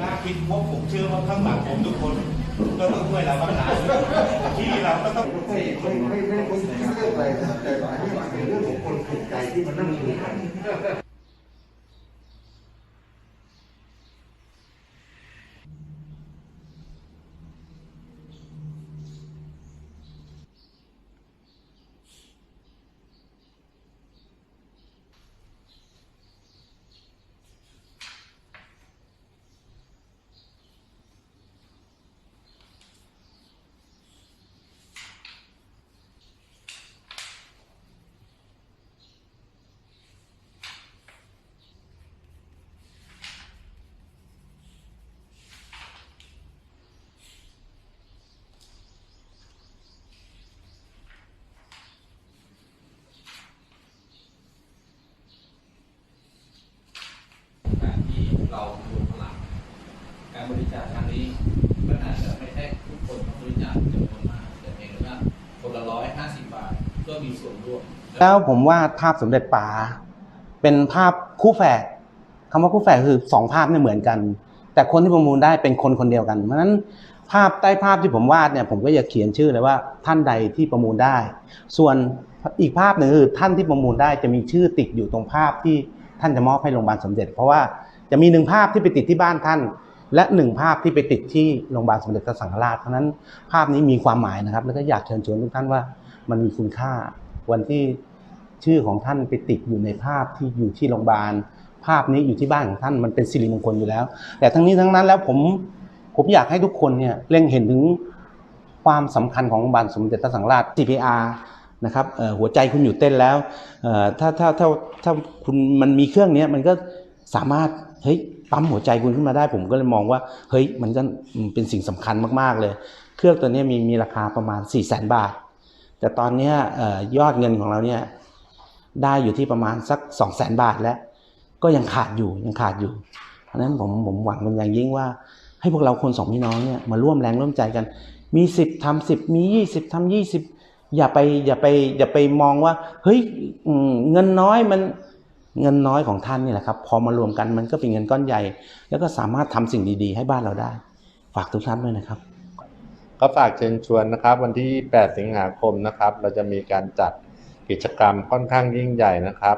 น่าคิดพบผมเชื่อว่าข้างหลังผมทุกคน ก็ต้องช่วยเราบ้างนะที่เราก็ต้องไม่ไม่ไม่ไม่ไม่เรื่องอะไรแต่อันนี้มันเป็นเรื่องของคนถูกใจที่มันนั่งคุยกัน การที่ เรารวมพลังการบริจาคครั้งนี้มันอาจจะไม่ใช่ทุกคนต้องบริจาคจำนวนมากแต่เพียงแต่ว่าคนละร้อยห้าสิบบาทก็มีส่วนร่วมแล้วผมวาดภาพสมเด็จป๋าเป็นภาพคู่แฝดคำว่าคู่แฝดคือสองภาพเนี่ยเหมือนกัน แต่คนที่ประมูลได้เป็นคนคนเดียวกันเพราะฉะนั้นภาพใต้ภาพที่ผมวาดเนี่ยผมก็จะเขียนชื่อเลยว่าท่านใดที่ประมูลได้ ส่วนอีกภาพหนึ่งคือท่านที่ประมูลได้จะมีชื่อติดอยู่ตรงภาพที่ท่านจะมอบให้โรงพยาบาลสมเด็จ เพราะว่า จะมีหนึ่งภาพที่ไปติดที่บ้านท่าน และหนึ่งภาพที่ไปติดที่โรงพยาบาลสมเด็จพระสังฆราชเพราะนั้นภาพนี้มีความหมายนะครับ แล้วก็อยากเชิญชวนทุกท่านว่ามันมีคุณค่า วันที่ชื่อของท่านไปติดอยู่ในภาพที่อยู่ที่โรงพยาบาล ภาพนี้อยู่ที่บ้านของท่านมันเป็นสิริมงคลอยู่แล้ว แต่ทั้งนี้ทั้งนั้นแล้วผมผมอยากให้ทุกคนเนี่ยเล็งเห็นถึงความสำคัญของโรงพยาบาลสมเด็จพระสังฆราช CPR นะครับหัวใจคุณอยู่เต้นแล้วถ้าถ้าถ้าถ้าคุณมันมีเครื่องนี้มันก็ สามารถเฮ้ยปั๊มหัวใจคุณขึ้นมาได้ ผมก็เลยมองว่าเฮ้ยมันก็เป็นสิ่งสำคัญมากๆเลย เครื่องตัวนี้มีมีราคาประมาณ4 0 0 0 0 0บาท แต่ตอนนี้ยอดเงินของเราเนี่ยได้อยู่ที่ประมาณสักสองแสนบาทแล้ว ก็ยังขาดอยู่ยังขาดอยู่ เพราะฉะนั้นผมผมหวังเป็นอย่างยิ่งว่า ให้พวกเราคนสองพี่น้องเนี่ยมาร่วมแรงร่วมใจกัน มีสิบทำสิบมียี่สิบทำยี่สิบอย่าไปอย่าไปอย่าไปมองว่าเฮ้ยเงินน้อยมัน เงินน้อยของท่านนี่แหละครับ พอมารวมกันมันก็เป็นเงินก้อนใหญ่ แล้วก็สามารถทำสิ่งดีๆ ให้บ้านเราได้ ฝากทุกท่านด้วยนะครับ ก็ฝากเชิญชวนนะครับ วันที่ 8 สิงหาคมนะครับ เราจะมีการจัดกิจกรรมค่อนข้างยิ่งใหญ่นะครับ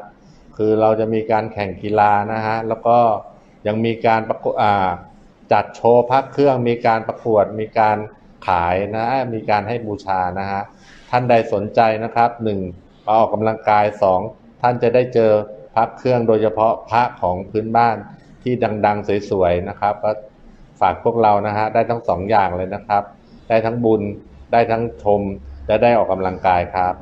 คือเราจะมีการแข่งกีฬานะฮะแล้วก็ยังมีการประกวดจัดโชว์พักเครื่องมีการประกวดมีการขายนะมีการให้บูชานะฮะท่านใดสนใจนะครับหนึ่งมาออกกำลังกายสองท่านจะได้เจอ พักเครื่องโดยเฉพาะพระของพื้นบ้านที่ดังๆสวยๆนะครับ ก็ฝากพวกเรานะฮะได้ทั้งสองอย่างเลยนะครับ ได้ทั้งบุญได้ทั้งชมและได้ออกกำลังกายครับ